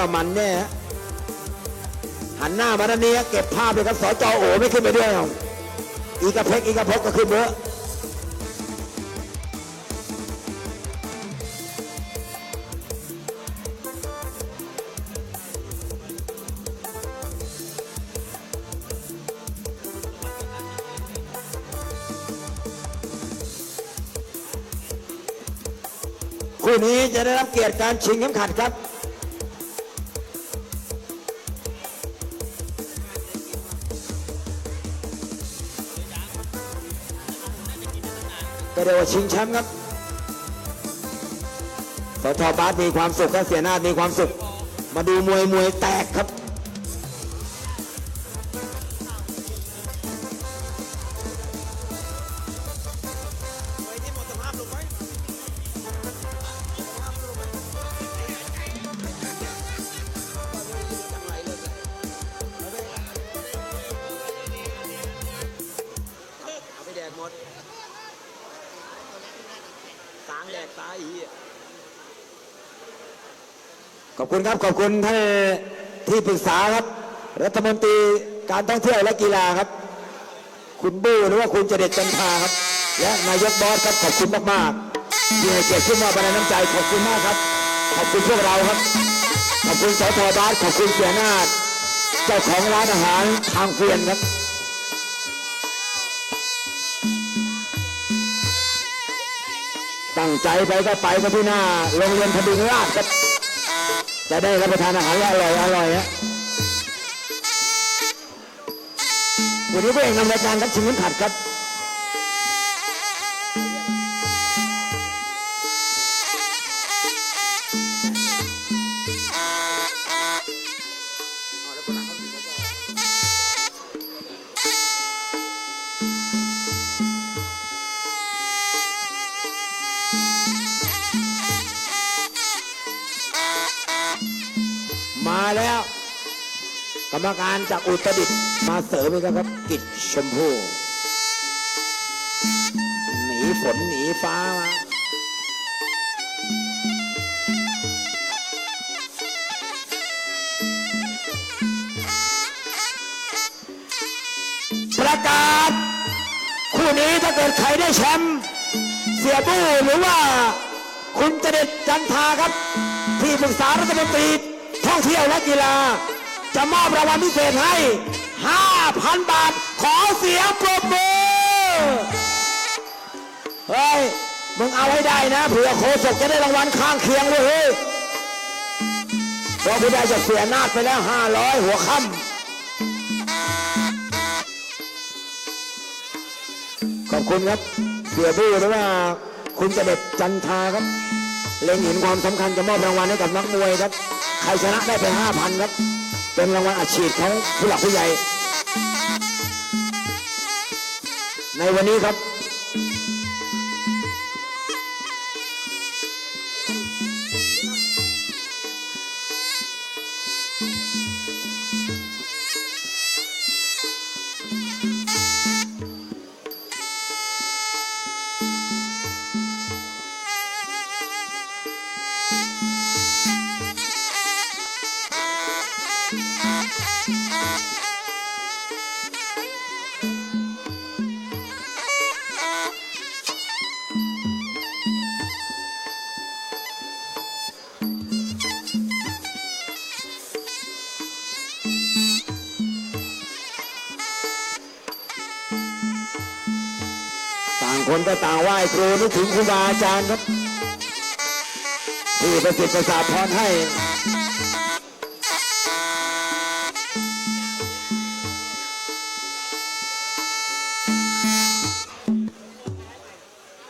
ผู้ใหญ่อย่างนี้แล้วก็มันแน่ฮะหันหน้ามาด้านนี้เก็บภาพเลยครับสจโอไม่ขึ้นไปด้วยหรอกอีกระเพกอีกระพกก็ขึ้นเยอะคู่นี้จะได้รับเกียรติการชิงเข็มขัดครับ รียกว่าชิงแชมป์ครับสทบาสมีความสุขก็เสียหน้ามีความสุข มาดูมวยมวย คุณครับขอบคุณท่านที่ปรึกษาครับ รัฐมนตรีการท่องเที่ยวและกีฬาครับ คุณบู้หรือว่าคุณเจเด็ดจันทาครับ และนายกบอสครับขอบคุณมากๆที่ให้เกียรติขึ้นมาบรรณาน้ำใจขอบคุณมากครับ ขอบคุณพวกเราครับ ขอบคุณสทบาสขอบคุณเสียนาฏเจ้าของร้านอาหารทางเฟียนครับตั้งใจไปก็ไปก็ที่หน้าโรงเรียนพดุงราชครับ จะได้รับประทานอาหารอร่อยอร่อยฮะวันนี้พระเอนนำรายการครับชิงเงินขัดครับ รรมการจากอุตรดิตถ์มาเสริมอีกแล้วครับ กิจชมพูหนีฝนหนีฟ้ามาประกาศ คู่นี้ถ้าเกิดใครได้แชมป์เสียบู้หรือว่า คุณเจเด็ดจันทาครับ ที่ปรึกษารัฐมนตรีท่องเที่ยวและกีฬา จะมอบรางวัลพิเศษให้ 5,000 บาท ขอเสียงปรบมือ เฮ้ย มึงเอาให้ได้นะ เผื่อโคศกจะได้รางวัลข้างเคียงเลยเฮ้ยพราะผู้ได้จะเสียนาดไปแล้ว 500 หัวค่ำขอบคุณครับ เสียบู้หรือว่าคุณเจเด็ดจันทาครับ เล็งเห็นความสำคัญจะมอบรางวัลให้กับนักมวยครับ ใครชนะได้ไปห้าพันครับ เป็นรางวัลอาชีพของผู้หลักผู้ใหญ่ ในวันนี้ครับ คนก็ต่างไหว้ครูนึกถึงครูบาอาจารย์ครับที่ประสิทธิ์ประสาทพรให้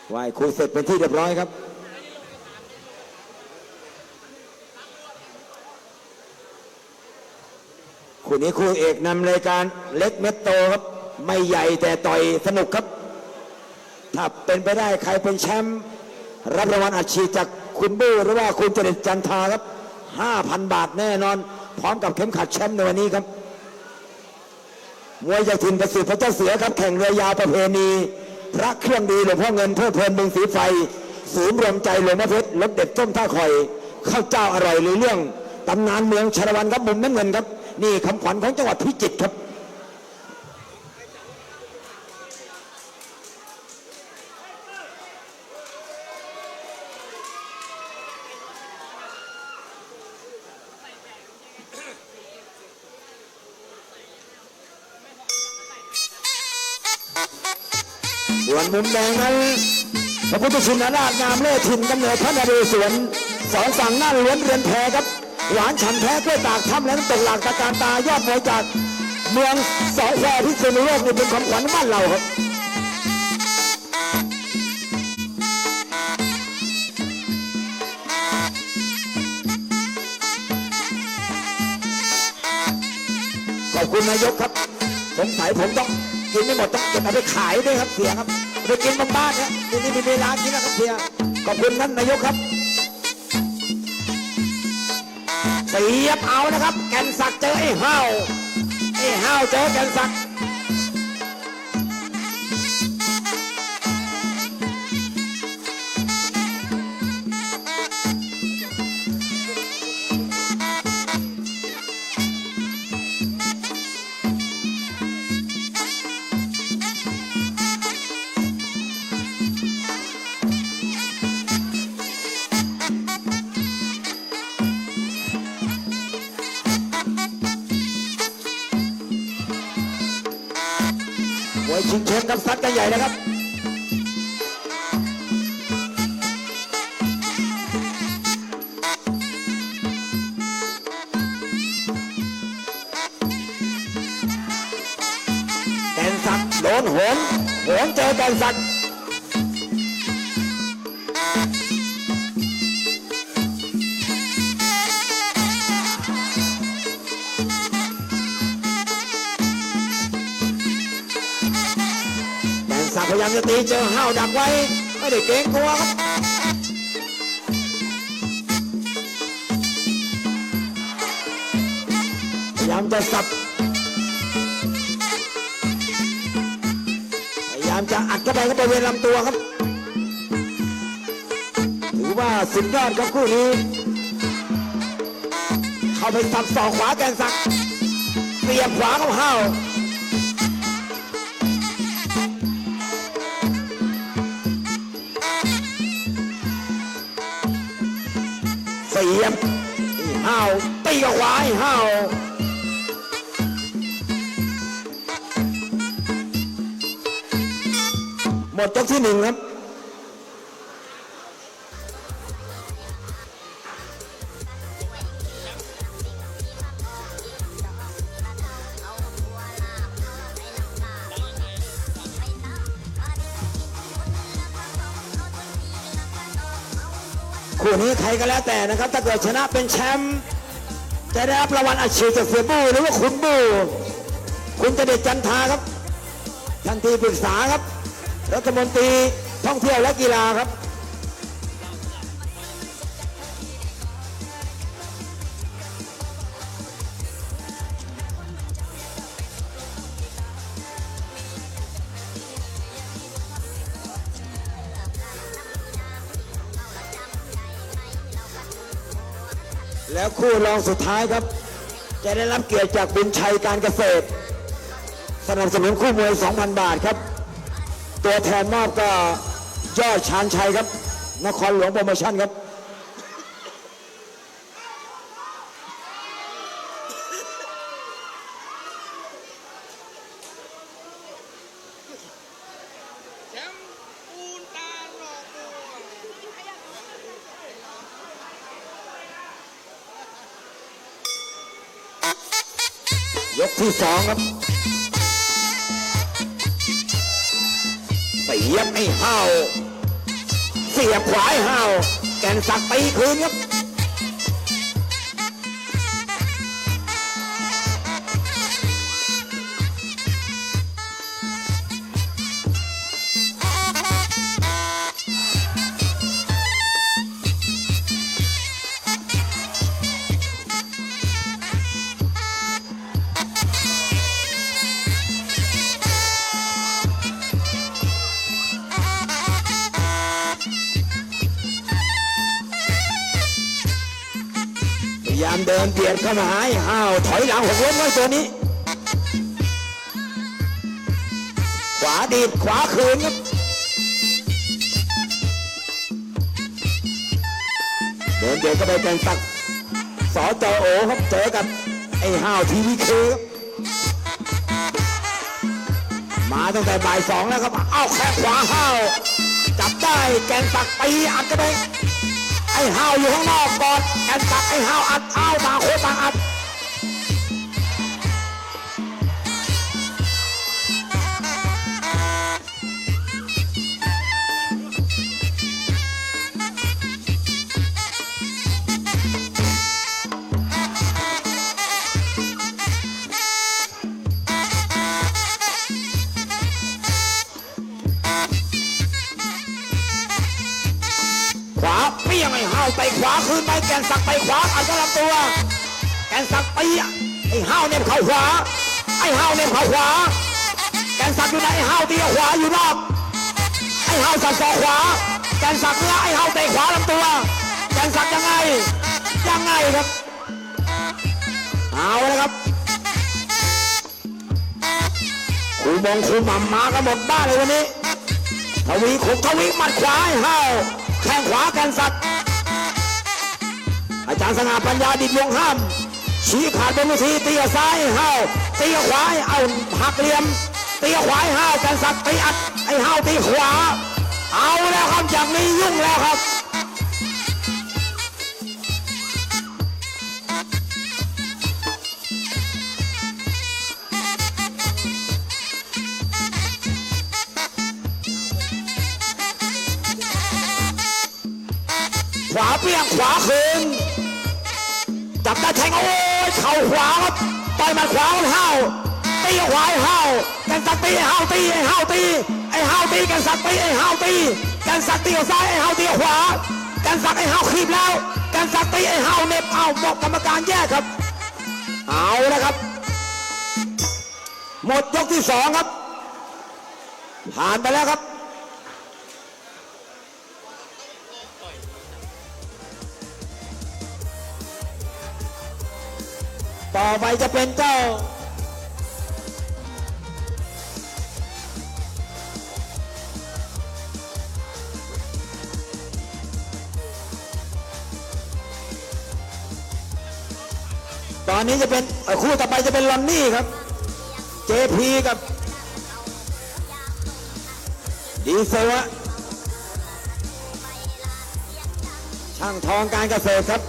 ไหว้ครูเสร็จเป็นที่เรียบร้อยครับคู่นี้คู่เอกนำรายการเล็กเม็ดโตครับ ไม่ใหญ่แต่ต่อยสนุกครับ ถ้าเป็นไปได้ใครเป็นแชมป์รับรางวัลอัดฉีดจากคุณบู้หรือว่าคุณเจริญจันทาครับ5,000 บาทแน่นอน พร้อมกับเข็มขัดแชมป์ในวันนี้ครับมวยจากถิ่นประสิทธิ์พระเจ้าเสือครับแข่งเรือยาวประเพณี พระเครื่องดีหลวงพ่อเงินเพื่อเพลินบึงสีไฟศูนย์รวมใจหลวงพ่อเพชรรสเด็ดต้มท่าคอยข้าวเจ้าอร่อยหรือเรื่องตำนานเมืองชาละวันครับมุมน้ำเงินครับ นี่คำขวัญของจังหวัดพิจิตรครับ มุมแดงนั้นพระพุทธชินราชงามเล่ห์ถิ่นกำเนิดพระนเรศวรสองฝั่งหน้าล้วนเรือนแพครับ หวานฉันแท้กล้วยตากถ้ำและน้ำตกหลากตะการตายอดมวยจากเมืองสองแควพิษณุโลกนี่เป็นความขวัญบ้านเราครับขอบคุณนายกครับสงสัยผมต้องกินไม่หมดต้องเก็บเอาไปขายด้วยครับเสียครับ ไปกินบนบ้านนะนี่นี่มีเวลากินนะครับเสียขอบคุณท่านนายกครับเสียบเอานะครับ แกนสักเจอไอ้ห้าวไอ้ห้าวเจอแกนสัก วยชิงเชมกับซัดกันใหญ่นะครับแกนศักดิ์โดนโหนโหนเจอแกนศัก ยายามจะตีเจอห้าวดักไว้ ไม่ได้เกรงกลัวครับพยายามจะสับพยายามจะอัดเข้าไปเข้าบริเวณลำตัวครับ ถือว่าสุดยอดครับคู่นี้ เข้าไปสับสอกขวาแกนสักดิ์เสียบขวาเข้าห้าว สียบไอ้ห้าวตีกับขวาไอ้ห้าวหมดยกที่หนึ่งครับ นี้ใครก็แล้วแต่นะครับ ถ้าเกิดชนะเป็นแชมป์จะได้รับรางวัลอาชีพจากเสียบูหรือว่าคุณบูคุณจะเด็ดจันทาครับท่านที่ปรึกษาครับรัฐมนตรีท่องเที่ยวและกีฬาครับ แล้วคู่รองสุดท้ายครับ จะได้รับเกียรติจากบุญชัยการเกษตร สนับสนุนคู่มวย 2,000 บาทครับ ตัวแทนมอบก็ยอดชานชัยครับ นครหลวงโปรโมชั่นครับ แชมป์ปูนตาหลอกบัว ยก ที่สองครับเสียบไอ้ห้าวเสียบขวาไอ้ห้าวแกนสักตีคืนครับ บียดเข้ามาให้ห้าวถอยหลังหกล้มไว้ตัวนี้ ขวาดีดขวาคืนครับเดินเบียดเข้าไปแกนตักสอจอโอครับเจอกับไอ้ห้าวทีวีเคมาตั้งแต่บ่ายสองแล้วครับ เอ้าแค่ขวาห้าว จับได้แกนตักตีอัดกันไป ไอ้ห้าวอยู่ข้างนอกก่อนแกนตักไอ้ห้าวอัดอ้าวต่างคนต่างอัด คืนไปแกนสักไปขวาอัดกระลำตัว แกนสักตีไอ้ห้าวเนี่ยเข่าขวา ไอ้ห้าวเนี่ยเข่าขวา แกนสักอยู่ไหนไอ้ห้าวตีขวาอยู่นอก ไอ้ห้าวสักศอกขวา แกนสักเนี่ยไอ้ห้าวเตะขวาลำตัว แกนสักยังไง ยังไงครับ เอาเลยครับครูบงครูหม่ำมากันหมดบ้านเลยวันนี้ทวีขุมทวีหมัดขวาให้ห้าวแข้งขวากันสัตว์ อาจารย์สง่าปัญญาดิดวงห้าม ชี้ขาดบนเวทีตีซ้ายห้าวตีขวาเอาหักเหลี่ยมตีขวาห้าวกันสัตว์ตีอัดไอ้ห้าวตีขวา เอาแล้วครับอย่างนี้ยุ่งแล้วครับขวาเปี้ยงขวาคืน จับได้แทงโอ้ยเข่าขวาครับต่อยหมัดขวาห้าวตีขวาไอ้ห้าวกันสักตีไอ้ห้าวตีไอ้ห้าวตีไอ้ห้าวตีกันสักตีไอ้ห้าวตีกันสักตีซ้ายไอ้ห้าวตีขวากันสักไอ้ห้าวขีบแล้วกันสักตีไอ้ห้าวเน็บเอาบอกกรรมการแยกครับ เอาแล้วครับ หมดยกที่สองครับผ่านไปแล้วครับ ต่อไปจะเป็นเจ้า ตอนนี้จะเป็นคู่ต่อไปจะเป็นลอนนี่ครับ JP กับดีเซลอะช่างทองการเกษตรครับ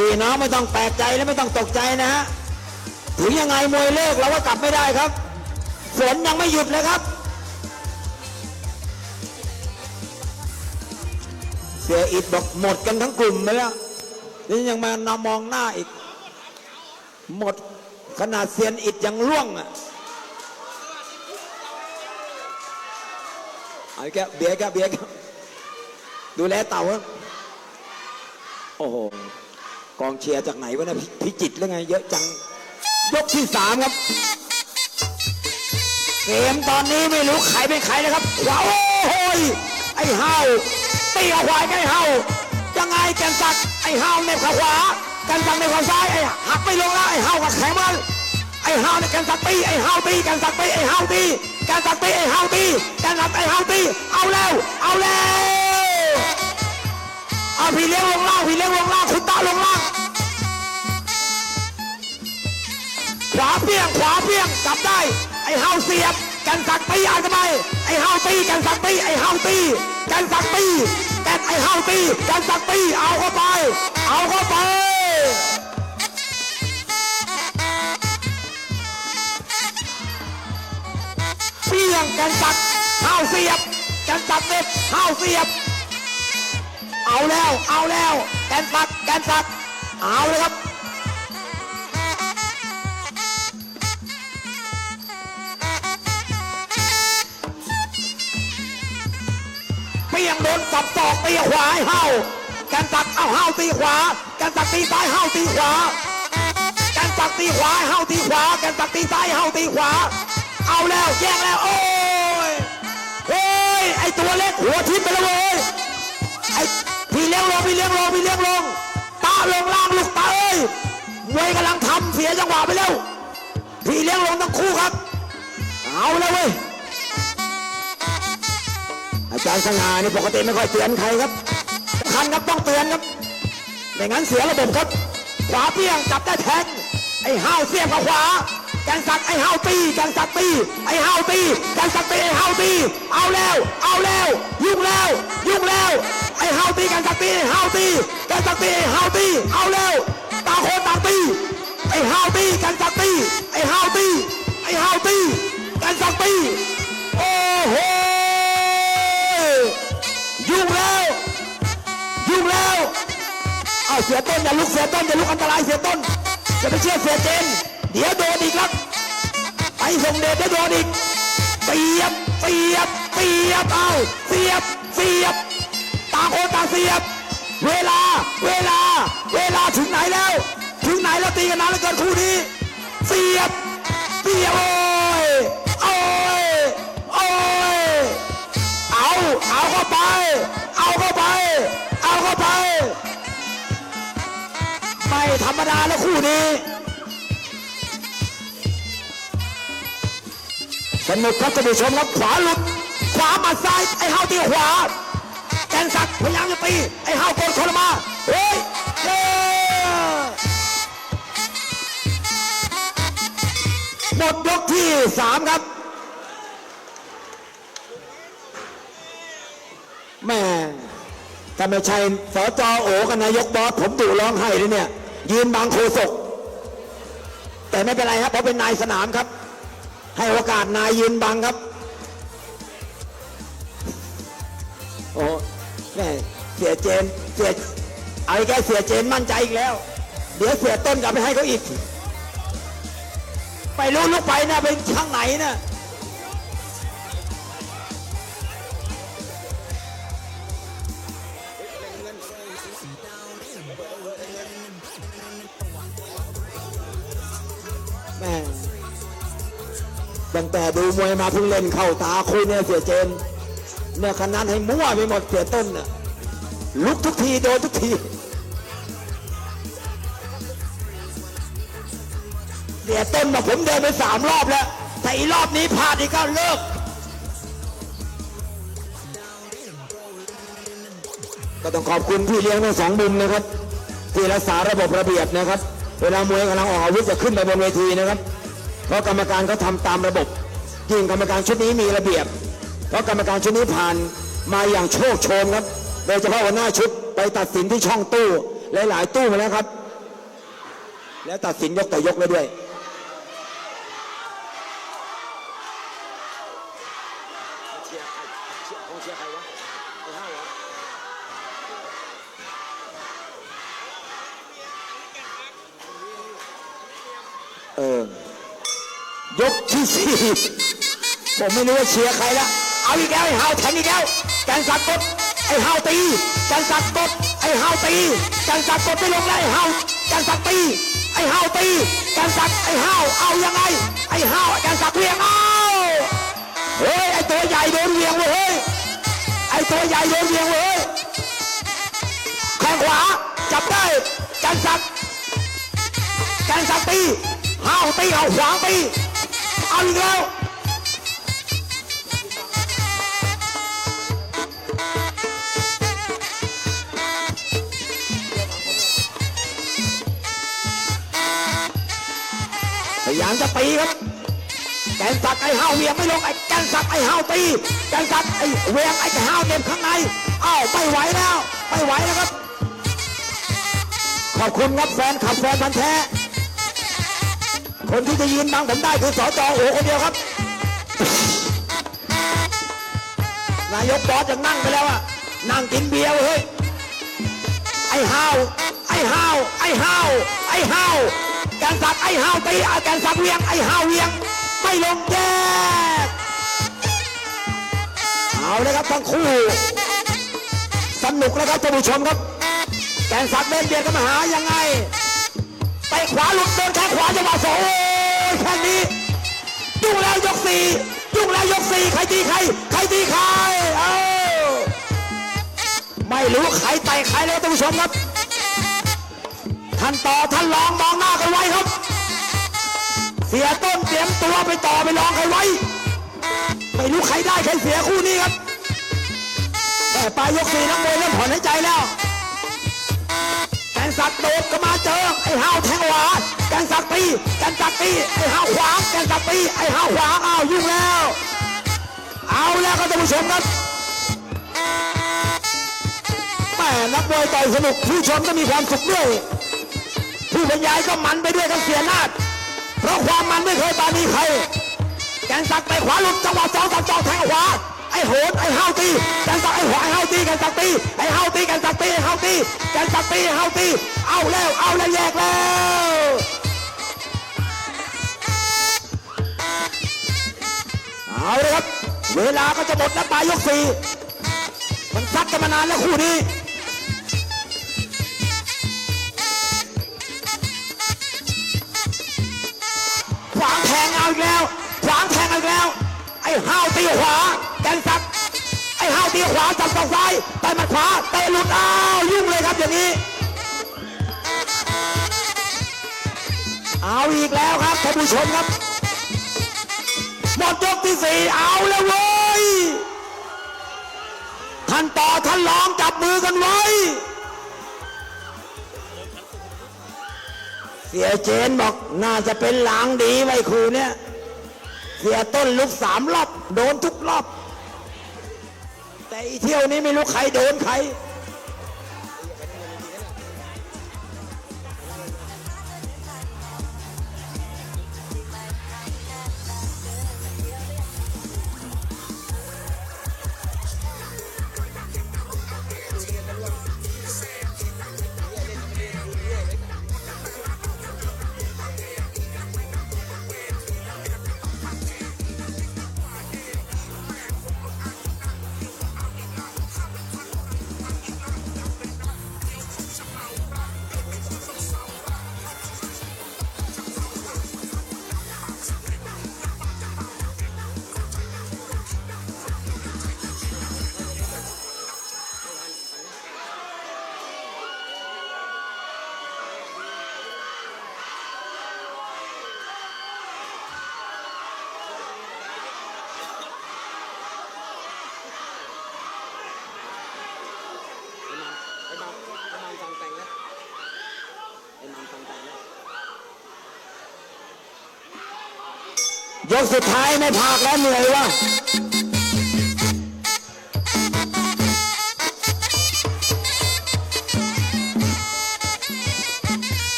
พี่น้องไม่ต้องแปลกใจและไม่ต้องตกใจนะฮะถึงยังไงมวยเลิกเราก็กลับไม่ได้ครับฝนยังไม่หยุดเลยครับ เสียอิดบอกหมดกันทั้งกลุ่มไปแล้วนี่ยังมานามองหน้าอีก หมดขนาดเซียนอิดยังล่วงอะเอาแกเบียแกเบียแกดูแลเต่าโอ้โห กองเชียร์จากไหนวะเนะพพิจิตรแล้วไง เยอะจัง ยกที่สามครับ เกมตอนนี้ไม่รู้ใครเป็นใครนะครับว้าวโอ้ยไอ้เฮาตีเอาขวาไอ้เฮายังไงแกนสักไอ้เฮาเน็บขาขวาแกนสักเน็บขาซ้ายไอ้หักไม่ลงแล้วไอ้เฮากับแข็งมันไอ้เฮาเนี่ยแกนสักตีไอ้เฮาตีแกนสักตีไอ้เฮาตีแกนสักตีไอ้เฮาตีแกนสักไอ้เฮาตีเอาแล้วเอาแล้วเอาพี่เลี้ยงลงล่างพี่เลี้ยงลงล่างคุณ ลงล่างขวาเปี้ยงขวาเปี้ยงจับได้ ไอ้เฮาเสียบกันสักตีอ่านกันไปไอ้เฮาตีกันสักตีไอ้เฮาตีกันสักตีกันไอ้เฮาตีกันสักตีเอาเข้าไป เอาเข้าไปเปี้ยงกันสักเฮาเสียบกันสักเน็บเฮาเสียบ เอาแล้ว เอาแล้ว แกนสัก แกนสัก เอาเลยครับ เปียงโดนสับศอกเปียขวาให้เฮาแกกันตัก เอาห้าตีขวา แกันตักตีซ้ายห้าตีขวา แกันตักตีขวาห้าตีขวา แกันตักตีซ้ายห้าตีขวา เอาแล้วแย่งแล้วโอ้ยเฮ้ยไอตัวเล็กหัวทิ่มไปแล้วเว้ยไอ พี่เลี้ยงลงพี่เลี้ยงลงพี่เลี้ยงลงตาลงล่างลูกตาเอ้ยมวยกำลังทำเสียจังหวะไปแล้วพี่เลี้ยงลงทั้งคู่ครับ เอาแล้วเว้ยอาจารย์สง่านี่ปกติไม่ค่อยเตือนใครครับคันครับต้องเตือนครับไม่งั้นเสียระบบครับ ขวาเปี้ยงจับได้แทงไอ้ห้าวเสียบกับขวา แกนสักไอ้ห้าตีแกนสักตีไอ้ห้าตีแกนสักตีไอ้ห้าตีเอาแล้ว เอาแล้ว ยุ่งแล้ว ยุ่งแล้วไอ้ห้าตีแกนสักตีไอ้ห้าตีแกนสักตีไอ้ห้าตีเอาแล้วต่างคนต่างตีไอ้ห้าตีแกนสักตีไอ้ห้าตีไอ้ห้าตีแกนสักตีโอ้โหยุ่งแล้วยุ่งแล้วเอาเสียต้นอย่าลุกเสียต้นอย่าลุกอันตรายเสียต้นอย่าไปเชื่อเสียเจน ดี๋ยวโดนอีกครับไปส่งเดชเดี๋ยวโดนอีกเสียบเสียบเสียบเอาเสียบเสียบตางคนตาเสียบ เวลาเวลา เวลาถึงไหนแล้ว ถึงไหนแล้วตีกันนานเหลือเกินคู่นี้ เสียบเสียบโอ้ยโอ้ยโอ้ยเอาเอาเข้าไป เอาเข้าไป เอาเข้าไปไม่ธรรมดาแล้วคู่นี้ สนุกครับท่านผู้ชมครับขวาหลุด ขวามาซ้าย ไอ้เฮาตีขวาแกนสักพยายามจะตีไอ้เฮาโกนชนมาเฮ้ยเฮ้หมดยกที่สามครับแม่ถ้าไม่ใช่สจโอกับนายกบอสผมดุร้องไห้เลยเนี่ย ยืนบังโคศก แต่ไม่เป็นไรครับเพราะเป็นนายสนามครับ ให้โอกาสนายยืนบังครับ โอ้แม่เสียเจนเสียไอ้แกเสียเจนมั่นใจอีกแล้ว เดี๋ยวเสียต้นกลับไปให้เขาอีก ไปรู้ลูกไปนะเป็นข้างไหนนะ ตั้งแต่ดูมวยมาเพิ่งเล่นเข้าตาคุยเนี่ยเสียเจนเนี่ยขนาดให้มั่วไปหมดเสียต้นน่ะลุกทุกทีโดนทุกทีเสียต้นบอกผมเดินไปสามรอบแล้วแต่อีรอบนี้พลาดอีกก็เลิก ก็ต้องขอบคุณพี่เลี้ยงทั้งสองมุมนะครับ ที่รักษาระบบระเบียบนะครับ เวลามวยกำลังออกอาวุธจะขึ้นไปบนเวทีนะครับ เพราะกรรมการเขาทำตามระบบยิ่งกรรมการชุดนี้มีระเบียบ เพราะกรรมการชุดนี้ผ่านมาอย่างโชคโชนครับ โดยเฉพาะหัวหน้าชุดไปตัดสินที่ช่องตู้หลายๆตู้มาแล้วครับ แล้วตัดสินยกต่อยกเลยด้วย ยกที่สี่ผมไม่รู้ว่าเชียร์ใครละเอาอีกแล้วไอ้ฮาวแทงอีกแล้วแกนสักกดไอ้ฮาวตีแกนสักกดไอ้ฮาวตีแกนสักกดไม่ลงแล้วไอ้ฮาวแกนสักตีไอ้ฮาวตีแกนสักไอ้ฮาวเอายังไงไอ้ฮาวแกนสักเวียงเอาเฮ้ยไอ้ตัวใหญ่โดนเวียงเว้ยเฮ้ยไอ้ตัวใหญ่โดนเวียงเว้ยแข้งขวาจับได้แกนสักแกนสักตีห้าวตีเอาขวางตี เอาอีกแล้ว พยายามจะตีครับ แกนสักไอ้ห้าวเวียงไม่ลงไอ้แกนสักไอ้ห้าวตี แกนสักไอ้เวียงไอ้ห้าวเน็บข้างใน อ้าวไม่ไหวแล้ว ไม่ไหวแล้วครับ ขอบคุณครับแฟนขับแฟนพันธ์แท้ คนที่จะยืนบังผมได้คือสจโอคนเดียวครับ นายกบอสยังนั่งไปแล้วอะนั่งกินเบียร์เว้ย ไอ้ห้าว ไอ้ห้าว ไอ้ห้าว ไอ้ห้าว แกนสักไอ้ห้าวตีอะแกนสักเวียง ไอ้ห้าวเวียง ไม่ลงแยกเอาเลยครับทั้งคู่ สนุกแล้วครับท่านผู้ชมครับ แกนสักดิ์เดินเบียดกันมาหายังไง ไปขวาหลุดเดินแข้งขวาจังหวะสองโอ้ยแค่นี้ยุ่งแล้วยกสี่ยุ่งแล้วยกสี่ใครตีใครใครตีใครเอ้าไม่รู้ใครไต่ใครเลยท่านผู้ชมครับท่านต่อท่านรองมองหน้ากันไว้ครับ เสียต้นเตรียมตัวไปต่อไปรองใครไว้ ไม่รู้ใครได้ใครเสียคู่นี้ครับ แต่ปลายยกสี่นักมวยเริ่มผ่อนหายใจแล้วแกนสักดิ์โดดก็มาเจอ ตีแกนสักดิ์ตีไอ้ห้าวขวางแกนสักดิ์ตีไอ้ห้าวขวางอ้าวยุ่งแล้ว เอาแล้วครับท่านผู้ชมครับแม่นักมวยต่อยสนุกผู้ชมก็มีความสุขด้วยผู้บรรยายก็มันไปด้วยทั้งเสียนาดเพราะความมันไม่เคยปานีใครแกนสักดิ์ไปขวาลุดจังหวะสองตับจอกแทงขวาไอ้โหนไอ้ห้าตีแกนสักดิ์ไอ้ขวาไอ้ห้าตีแกนสักดิ์ตีไอ้ห้าตีแกนสักดิ์ตีไอ้ห้าตีแกนสักดิ์ตีไอ้ห้าตีเอาแล้วเอาแล้วแยกแล้ว เอาเลยครับ เวลาก็จะหมดแล้วปลายยกสี่มันซัดกันมานานแล้วคู่นี้ขวางแทงเอาอีกแล้ว ขวางแทงเอาอีกแล้ว ไอ้ห้าวตีขวาแกนสักไอ้ห้าวตีขวาจับศอกซ้ายไปมัดขวาเตะหลุดอ้าวยุ่งเลยครับอย่างนี้เอาอีกแล้วครับท่านผู้ชมครับ หมดยกที่สี่เอาแล้วเว้ย ท่านต่อท่านรองจับมือกันไว้ เสียเจนบอกน่าจะเป็นหลางดีไว้ครูเนี่ย เสียต้นลุกสามรอบ โดนทุกรอบ แต่อีเที่ยวนี้ไม่รู้ใครโดนใคร ยกสุดท้ายไม่พากแล้วเหนื่อยวะ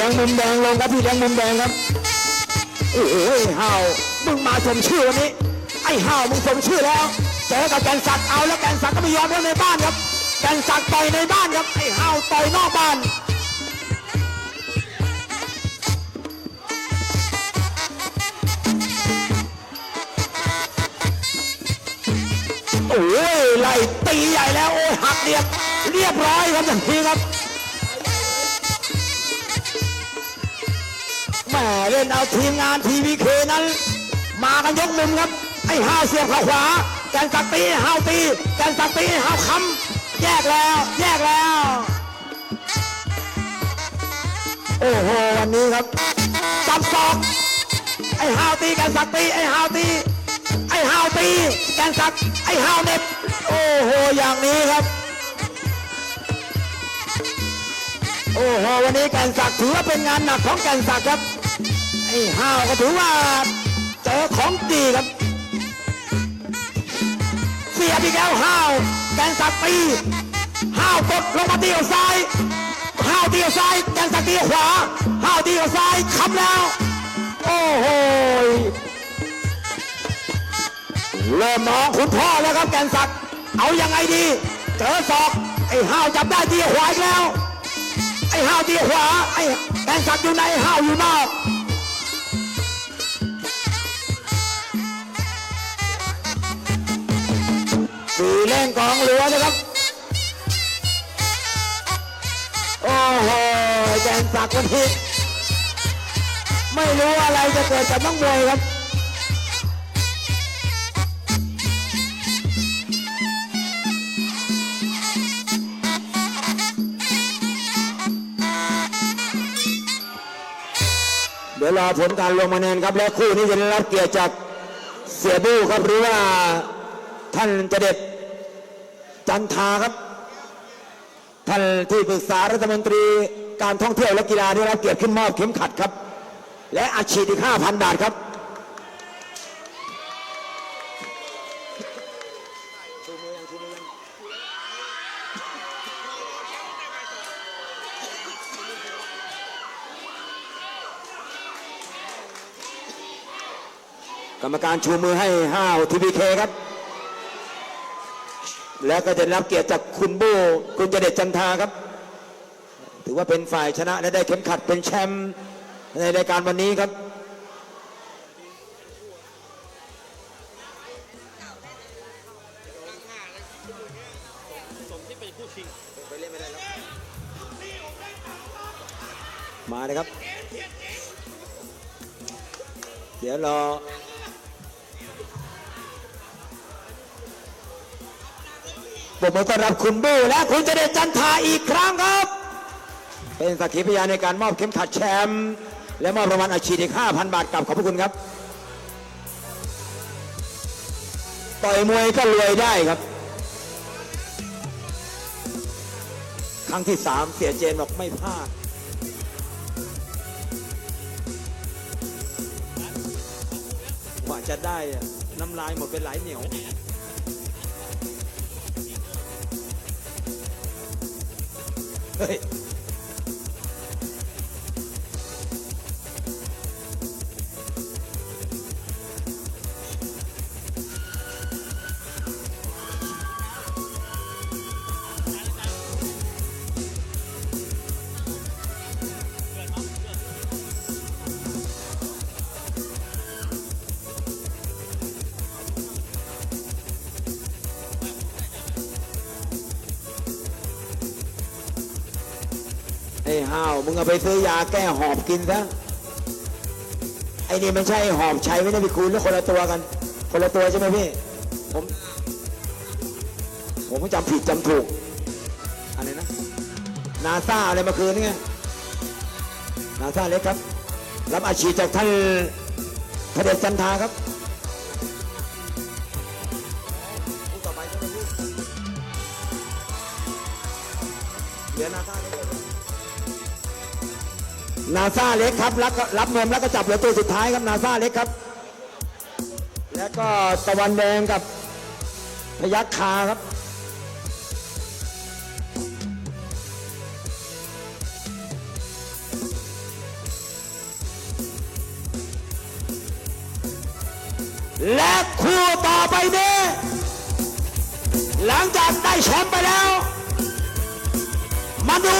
พี่แดงมุมแดงลงครับพี่แดงมุมแดงครับโอ้โหห้ามึงมาสมชื่อวันนี้ ไอ้ห้ามึงสมชื่อแล้วเจอกับแกนสักเอาแล้วแกนสักก็ไม่ยอมแล้วในบ้านครับแกนสักต่อยในบ้านครับไอ้ห้าต่อยนอกบ้านโอ้ยไล่ตีใหญ่แล้วโอ้ยหักเรียบเรียบร้อยครับอย่างนี้ครับ เล่นเอาทีมงานทีวีเคนั้น มากันยกมุมครับไอ้ห้าวเสียบเข้าขวาแกนสักตีห้าวตีแกนสักตีห้าวคำแยกแล้ว แยกแล้ว โอ้โหวันนี้ครับจับศอกไอ้ห้าวตีแกนสักตีไอ้ห้าวตีไอ้ห้าวตีแกนสักไอ้ห้าวเน็บโอ้โหอย่างนี้ครับโอ้โหวันนี้แกนสักถือว่าเป็นงานหนักของแกนสักครับ ไอ้ห้าวก็ถือว่าเจอของดีครับ เสียบอีกแล้วห้าวแกนสักตีห้าวกดลงมาตีเอาซ้ายห้าวตีเอาซ้ายแกนสักตีขวาห้าวตีเอาซ้ายค้ำแล้ว โอ้โหเริ่มมองคุณพ่อแล้วครับแกนศักดิ์เอายังไงดี เจอศอกไอ้ห้าวจับได้ทีขวาอีกแล้วไอ้ห้าวทีขวาไอ้แกนศักดิ์อยู่ในห้าวอยู่นอก สี่เล่งกองเรือนะครับ โอ้โหแกนศักวันนี้ไม่รู้อะไรจะเกิดกับนักมวยครับเดี๋ยวรอผลการลงคะแนนครับ และคู่นี้จะได้รับเกียรติจากเสียบู้ครับหรือว่าท่านเจเด็ด จันทาครับ ท่านที่ปรึกษารัฐมนตรีการท่องเที่ยวและกีฬาได้รับเกียรติขึ้นมอบเข็มขัดครับ และอาชีพอีก5,000 บาทครับกรรมการชูมือให้ห้าวทีบีเคครับ แล้วก็จะได้รับเกียรติจากคุณบูคุณเจเดชจันทาครับ ถือว่าเป็นฝ่ายชนะและได้เข็มขัดเป็นแชมป์ในรายการวันนี้ครับ ผมต้อนรับคุณบูและคุณเจเดจันทาอีกครั้งครับ เป็นสักขีพยานในการมอบเข็มขัดแชมป์และมอบรางวัลอาชีพอีก 5,000 บาทกลับขอบพระคุณครับ ต่อยมวยก็รวยได้ครับ ครั้งที่สามเสียเจนบอกไม่พลาดกว่าจะได้น้ำลายหมดเป็นหลายเหนียว เฮ้ มึงเอาไปซื้อยาแก้หอบกินซะไอ้นี่มันใช่หอบใช้ไม่ได้พี่คุณแล้วคนละตัวกัน คนละตัวใช่ไหมพี่ ผม ผมก็จำผิดจำถูกอะไรนะนาซาอะไรเมื่อคืนนี่ไงนาซาเล็กครับ รับอาชีพจากท่านพระเดชจันทาครับ นาซาเล็กครับรับรับนมแล้วก็จับเหลือตัวสุดท้ายครับนาซาเล็กครับ แล้วก็ตะวันแดงกับพยัคฆาครับและคู่ต่อไปนี้หลังจากได้แชมป์ไปแล้ว มาดู